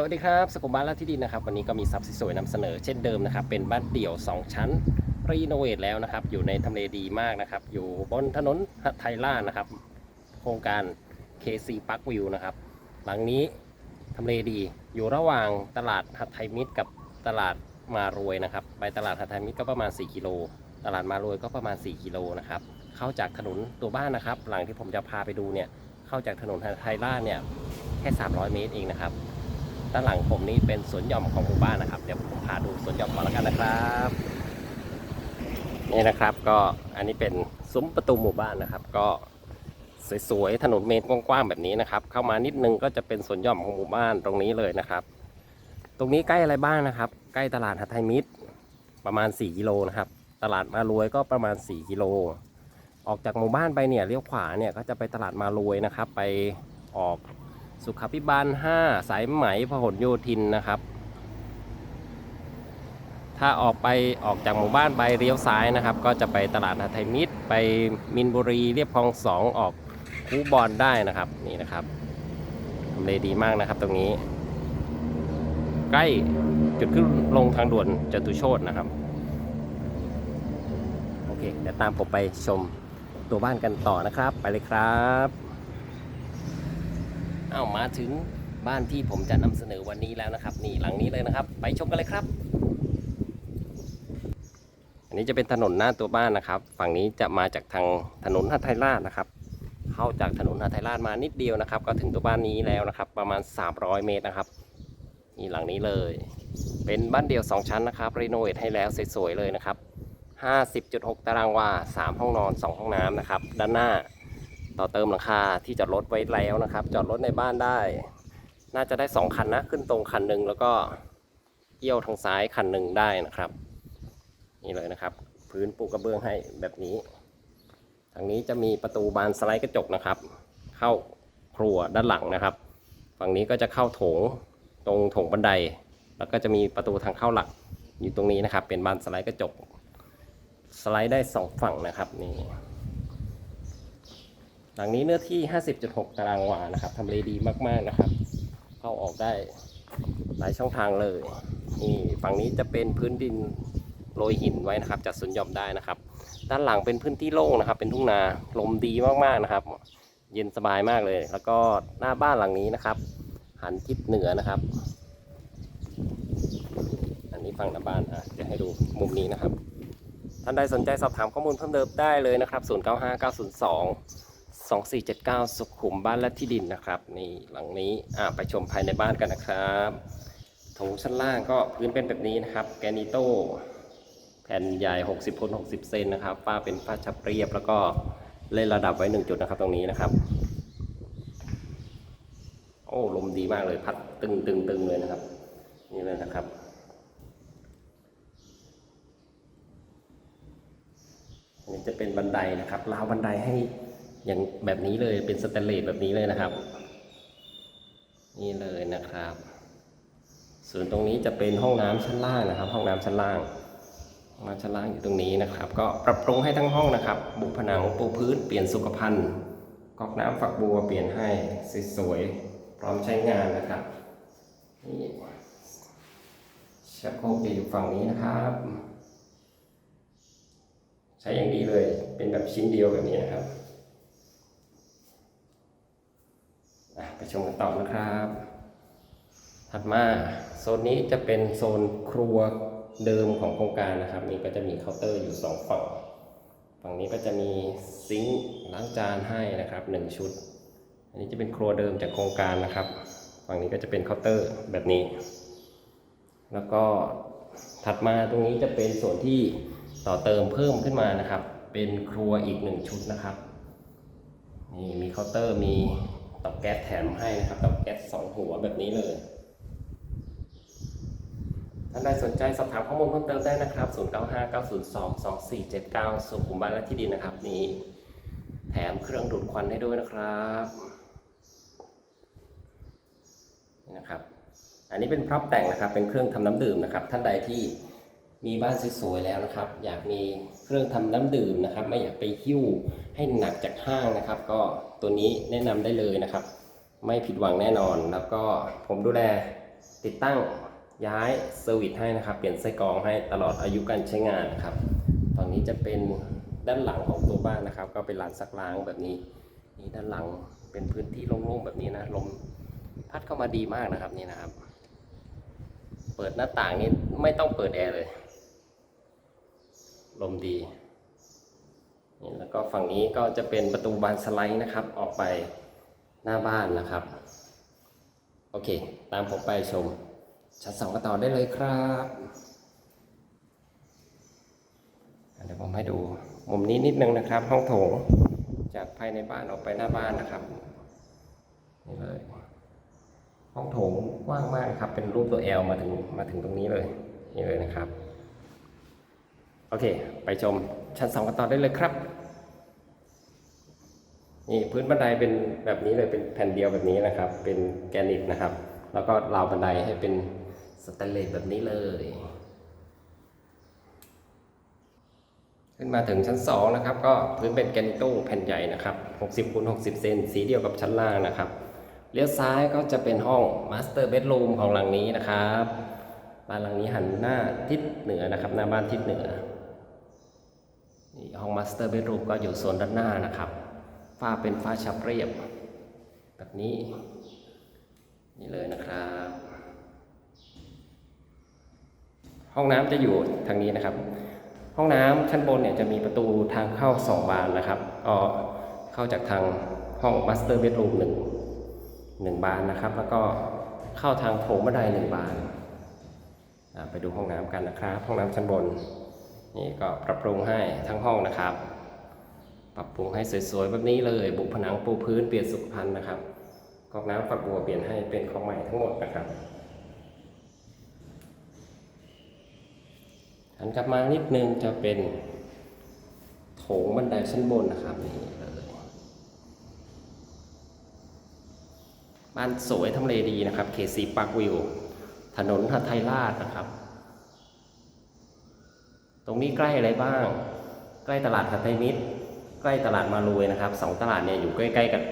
สวัสดีครับสกุลบ้านและที่ดินนะครับ วันนี้ก็มีทรัพย์สวยๆนำเสนอเช่นเดิมนะครับ เป็นบ้านเดี่ยว 2 ชั้นรีโนเวทแล้วนะครับ อยู่ในทำเลดีมากนะครับ อยู่บนถนนหัดไทยล่านะครับ โครงการ KC Park View นะครับ หลังนี้ทำเลดีอยู่ระหว่างตลาดหัดไทยมิตรกับตลาดมารวยนะครับ ไปตลาดหัดไทยมิตรก็ประมาณ 4 กิโล ตลาดมารวยก็ประมาณ 4 กิโลนะครับ เข้าจากถนนตัวบ้านนะครับ หลังที่ผมจะพาไปดูเนี่ย เข้าจากถนนหัดไทยล่าเนี่ยแค่ 300 เมตรเองนะครับ ด้านหลังผมนี่เป็นสวนหย่อมของหมู่บ้านนะครับ เดี๋ยวผมพาดูสวนหย่อมก่อนแล้วกันนะครับนี่นะครับก็อันนี้เป็นซุ้มประตูหมู่บ้านนะครับ ก็สวยๆถนนเมตรกว้างๆแบบนี้นะครับ เข้ามานิดนึงก็จะเป็นสวนหย่อมของหมู่บ้านตรงนี้เลยนะครับ ตรงนี้ใกล้อะไรบ้างนะครับ ใกล้ตลาดหัดไทยมิตรประมาณ 4กิโลนะครับ ตลาดมารวยก็ประมาณ 4กิโลออกจากหมู่บ้านไปเนี่ยเลี้ยวขวาเนี่ยก็จะไปตลาดมารวยนะครับ ไปออก สุขาพิบาล 5 สายไหมพหลโยธินนะครับ ถ้าออกไปออกจากหมู่บ้านไปเลี้ยวซ้ายนะครับ ก็จะไปตลาดนาไทยมิตร ไปมินบุรีเรียบคลองสองออกคูบอลได้นะครับนี่นะครับทำเลดีมากนะครับตรงนี้ ใกล้จุดขึ้นลงทางด่วนจตุโชตนะครับโอเคเดี๋ยวตามผมไปชมตัวบ้านกันต่อนะครับ ไปเลยครับ เอามาถึงบ้านที่ผมจะนำเสนอวันนี้แล้วนะครับ นี่หลังนี้เลยนะครับ ไปชมกันเลยครับ อันนี้จะเป็นถนนหน้าตัวบ้านนะครับ ฝั่งนี้จะมาจากทางถนนหัทไทยราชนะครับ เข้าจากถนนหัทไทยราชมานิดเดียวนะครับ ก็ถึงตัวบ้านนี้แล้วนะครับ ประมาณ 300 เมตรนะครับนี่หลังนี้เลย เป็นบ้านเดี่ยว 2 ชั้นนะครับรีโนเวทให้แล้วสวยๆเลยนะครับ50.6 ตารางวา 3 ห้องนอน 2 ห้องน้ำนะครับ ด้านหน้า ต่อเติมหลังคาที่จอดรถไว้แล้วนะครับ จอดรถในบ้านได้ น่าจะได้ 2 คันนะ ขึ้นตรงคันหนึ่งแล้วก็เอี้ยวทางซ้ายคันหนึ่งได้นะครับ นี่เลยนะครับ พื้นปูกระเบื้องให้แบบนี้ ทางนี้จะมีประตูบานสไลด์กระจกนะครับ เข้าครัวด้านหลังนะครับ ฝั่งนี้ก็จะเข้าโถงตรงโถงบันได แล้วก็จะมีประตูทางเข้าหลักอยู่ตรงนี้นะครับ เป็นบานสไลด์กระจก สไลด์ได้สองฝั่งนะครับนี่ หลังนี้เนื้อที่ 50.6 ตารางวานะครับทำเลดีมากๆนะครับ เข้าออกได้หลายช่องทางเลยนี่ฝั่งนี้จะเป็นพื้นดินโรยหินไว้นะครับ จัดสวนหย่อมได้นะครับ ด้านหลังเป็นพื้นที่โล่งนะครับ เป็นทุ่งนาลมดีมากๆนะครับ เย็นสบายมากเลย แล้วก็หน้าบ้านหลังนี้นะครับ หันทิศเหนือนะครับ อันนี้ฝั่งหน้าบ้านอะจะให้ดูมุมนี้นะครับ ท่านใดสนใจสอบถามข้อมูลเพิ่มเติมได้เลยนะครับ 095902 2479 สุขุมบ้านและที่ดินนะครับนี่หลังนี้ไปชมภายในบ้านกันนะครับโถงชั้นล่างก็พื้นเป็นแบบนี้นะครับ แกนิโต้แผ่นใหญ่ 60คูณ60 เซนนะครับฝ้าเป็นฝ้าชับเรียบแล้วก็เล่นระดับไว้ 1 จุดนะครับตรงนี้นะครับ โอ้ลมดีมากเลยพัดตึงตึงตึงเลยนะครับ นี่เลยนะครับนนี้จะเป็นบันไดนะครับราวบันไดให้ อย่างแบบนี้เลยเป็นสแตนเลสแบบนี้เลยนะครับ นี่เลยนะครับ ส่วนตรงนี้จะเป็นห้องน้ำชั้นล่างนะครับ ห้องน้ำชั้นล่างห้องน้ำชั้นล่างอยู่ตรงนี้นะครับ ก็ปรับปรุงให้ทั้งห้องนะครับ บุผนังปูพื้นเปลี่ยนสุขภัณฑ์ก๊อกน้ำฝักบัวเปลี่ยนให้สวยๆพร้อมใช้งานนะครับนี่ชักโครกจะอยู่ฝั่งนี้นะครับ ใช้อย่างดีเลยเป็นแบบชิ้นเดียวแบบนี้นะครับอะไป ชมกันต่อนะครับ ถัดมาโซนนี้จะเป็นโซนครัวเดิมของโครงการนะครับ นี่ก็จะมีเคาน์เตอร์อยู่สองฝั่ง ฝั่งนี้ก็จะมีซิงค์ล้างจานให้นะครับหนึ่งชุด อันนี้จะเป็นครัวเดิมจากโครงการนะครับ ฝั่งนี้ก็จะเป็นเคาน์เตอร์แบบนี้ แล้วก็ถัดมาตรงนี้จะเป็นส่วนที่ต่อเติมเพิ่มขึ้นมานะครับ เป็นครัวอีกหนึ่งชุดนะครับ นี่มีเคาน์เตอร์มี เตาแก๊สแถมให้นะครับเตาแก๊สสองหัวแบบนี้เลยท่านใดสนใจสอบถามข้อมูลเพิ่มเติมได้นะครับ 0959022479สุขุมบ้านและที่ดินนะครับนี่แถมเครื่องดูดควันให้ด้วยนะครับนะครับ อันนี้เป็นพร็อพแต่งนะครับ เป็นเครื่องทำน้ำดื่มนะครับ ท่านใดที่ มีบ้านสวยๆแล้วนะครับ อยากมีเครื่องทำน้ำดื่มนะครับ ไม่อยากไปหิ้วให้หนักจากห้างนะครับ ก็ตัวนี้แนะนำได้เลยนะครับ ไม่ผิดหวังแน่นอน แล้วก็ผมดูแลติดตั้งย้ายเซอร์วิสให้นะครับ เปลี่ยนไส้กรองให้ตลอดอายุการใช้งานนะครับฝั่งนี้จะเป็นด้านหลังของตัวบ้านนะครับ ก็เป็นลานซักล้างแบบนี้ นี่ด้านหลังเป็นพื้นที่โล่งๆแบบนี้นะลมพัดเข้ามาดีมากนะครับนี่นะครับ เปิดหน้าต่างนี้ไม่ต้องเปิดแอร์เลย ลมดีนี่แล้วก็ฝั่งนี้ก็จะเป็นประตูบานสไลด์นะครับ ออกไปหน้าบ้านนะครับ โอเค ตามผมไปชม ชั้นสองกันต่อได้เลยครับเดี๋ยวผมให้ดูมุมนี้นิดนึงนะครับ ห้องโถงจากภายในบ้านออกไปหน้าบ้านนะครับนี่เลยห้องโถงกว้างมากครับ เป็นรูปตัว L มาถึงมาถึงตรงนี้เลยนี่เลยนะครับ โอเค ไปชมชั้นสองกันต่อได้เลยครับ นี่พื้นบันไดเป็นแบบนี้เลยเป็นแผ่นเดียวแบบนี้นะครับ เป็นแกนิตนะครับ แล้วก็ราวบันไดให้เป็นสแตนเลสแบบนี้เลย ขึ้นมาถึงชั้น2นะครับ ก็พื้นเป็นแกนิโต้แผ่นใหญ่นะครับ 60คูณ60 เซนสีเดียวกับชั้นล่างนะครับเลี้ยวซ้ายก็จะเป็นห้องมาสเตอร์เบดรูมของหลังนี้นะครับบ้านหลังนี้หันหน้าทิศเหนือนะครับ หน้าบ้านทิศเหนือ นี่ห้องมาสเตอร์เบดรูมก็อยู่โซนด้านหน้านะครับฝ้าเป็นฝ้าชับเรียบ แบบนี้ นี่เลยนะครับ ห้องน้ำจะอยู่ทางนี้นะครับ ห้องน้ำชั้นบนเนี่ยจะมีประตูทางเข้าสองบานนะครับก็เข้าจากทางห้องมาสเตอร์เบดรูมหนึ่งหนึ่งบานนะครับ แล้วก็เข้าทางโถงบันไดหนึ่งบาน ไปดูห้องน้ำกันนะครับ ห้องน้ำชั้นบน นี่ก็ปรับปรุงให้ทั้งห้องนะครับ ปรับปรุงให้สวยๆแบบนี้เลยบุผนังปูพื้นเปลี่ยนสุขภัณฑ์นะครับก๊อกน้ำฝักบัวเปลี่ยนให้เป็นของใหม่ทั้งหมดนะครับหันกลับมานิดนึงจะเป็นโถงบันไดชั้นบนนะครับนี่เลยบ้านสวยทำเลดีนะครับเคซีปาร์ควิว ถนนหัไทยราชนะครับ ตรงนี้ใกล้อะไรบ้าง ใกล้ตลาดหัดไทมิตร ใกล้ตลาดมาลุยนะครับสองตลาดเนี่ยอยู่ใกล้ๆกัน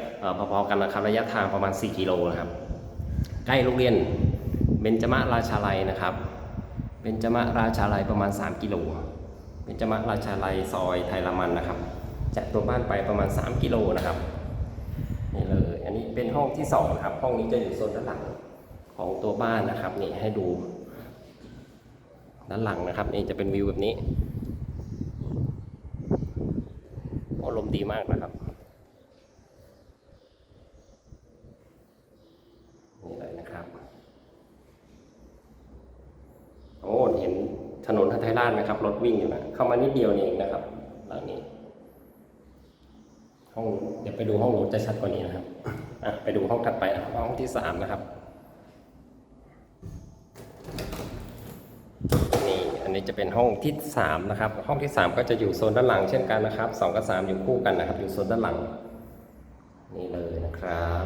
พอๆกันนะครับระยะทางประมาณ 4 กิโลนะครับ ใกล้โรงเรียนเบญจมราชาลัยนะครับเบญจมราชาลัยประมาณ 3 กิโลเบญจมราชาลัยซอยไทยรามันนะครับ จากตัวบ้านไปประมาณ 3 กิโลนะครับนี่เลยอันนี้เป็นห้องที่2นะครับห้องนี้จะอยู่โซนด้านหลังของตัวบ้านนะครับนี่ให้ดู ด้านหลังนะครับนี่จะเป็นวิวแบบนี้โอ้ลมดีมากนะครับนี่เลยนะครับโอ้เห็นถนนทัทไทยราชไหมครับรถวิ่งอยู่นะเข้ามานิดเดียวเองนะครับหลังนี้ห้องเดี๋ยวไปดูห้องนู้นจะชัดกว่านี้นะครับอะไปดูห้องถัดไปนะครับห้องที่สามนะครับ นี้จะเป็นห้องที่สามนะครับ ห้องที่สามก็จะอยู่โซนด้านหลังเช่นกันนะครับสองกับสามอยู่คู่กันนะครับ อยู่โซนด้านหลัง นี่เลยนะครับ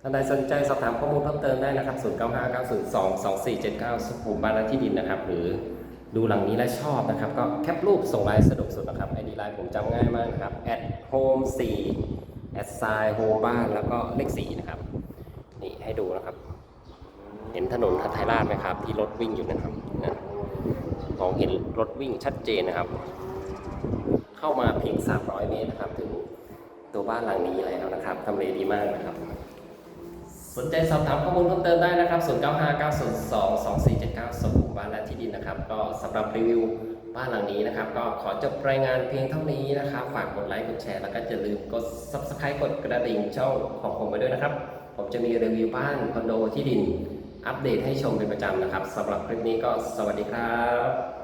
ท่านใดสนใจสอบถามข้อมูลเพิ่มเติมได้นะครับ 0 9 5 9 0 2 2 4 7 9 สุขุมบ้านและที่ดินนะครับ หรือดูหลังนี้และชอบนะครับ ก็แคปรูปส่งไลน์สะดวกสุดนะครับไอดีไลน์ผมจำง่ายมากนะครับ at home 4 at sign home บ้านแล้วก็เลข4นะครับ นี่ให้ดูนะครับ เห็นถนนทัทไทยราชไหมครับ ที่รถวิ่งอยู่นะครับนะมองเห็นรถวิ่งชัดเจนนะครับ เข้ามาเพียง 300 เมตรนะครับ ถึงตัวบ้านหลังนี้แล้วนะครับทำเลดีมากนะครับ สนใจสอบถามข้อมูลเพิ่มเติมได้นะครับ 0959022479สุขุบ้านและที่ดินนะครับ ก็สำหรับรีวิวบ้านหลังนี้นะครับ ก็ขอจบรายงานเพียงเท่านี้นะครับ ฝากกดไลค์กดแชร์แล้วก็อย่าลืมกด subscribe กดกระดิ่งช่องของผมไว้ด้วยนะครับ ผมจะมีรีวิวบ้านคอนโดที่ดิน อัปเดตให้ชมเป็นประจำนะครับสำหรับคลิปนี้ก็สวัสดีครับ